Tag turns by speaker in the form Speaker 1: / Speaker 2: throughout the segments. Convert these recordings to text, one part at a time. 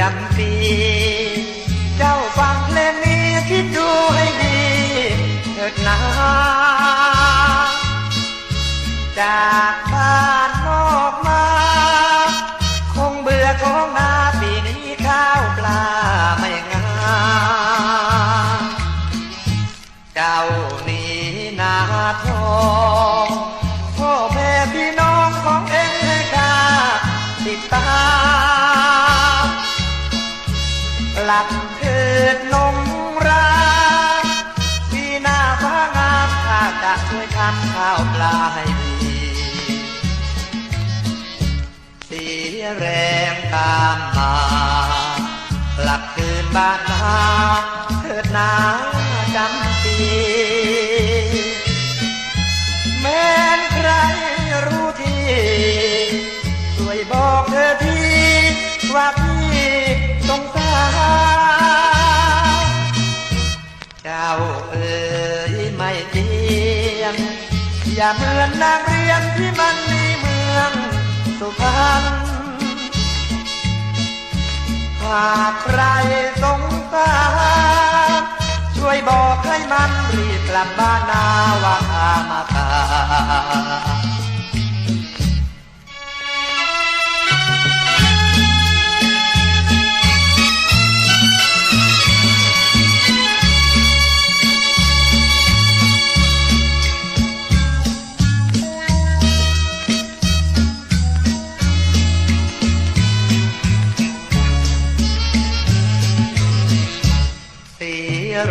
Speaker 1: จำปีเจ้าฟังเลนี้คิดดูให้ดีเถิดนาจาก ลับเถิดนมราพี่หน้าฟ้างามข้าจะช่วยทำข้าวปลาให้ดีเสียแรงตามมาหลับคืนบ้านนาเถิดนาจำปีแม้นใครรู้ที่ช่วยบอกเธอทีว่าพี่ จ้าเอ๋ยไม่เทียมอย่าเหมือนนางเรียนที่มันมีเมืองสุพรรณหากใครสงสารช่วยบอกให้มันรีบกลับบ้านนาว่า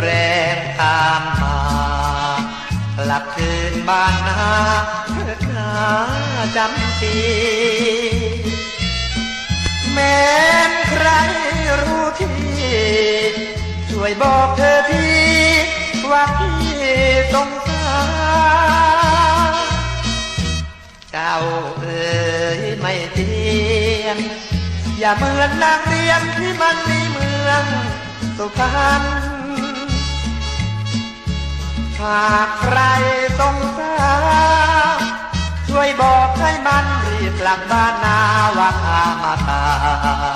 Speaker 1: แรงตามมาหลับคืนบ้านนาเถิดนาจำปีแม้นใครรู้ที่ช่วยบอกเธอทีว่าพี่สงสารเจ้าเอ๋ยไม่เทียมอย่าเหมือนนางเรียนที่มันมีเมืองสุพรรณากใครสงสารช่วยบอกให้มันรีบกลับบ้านนาว่าข้ามาตา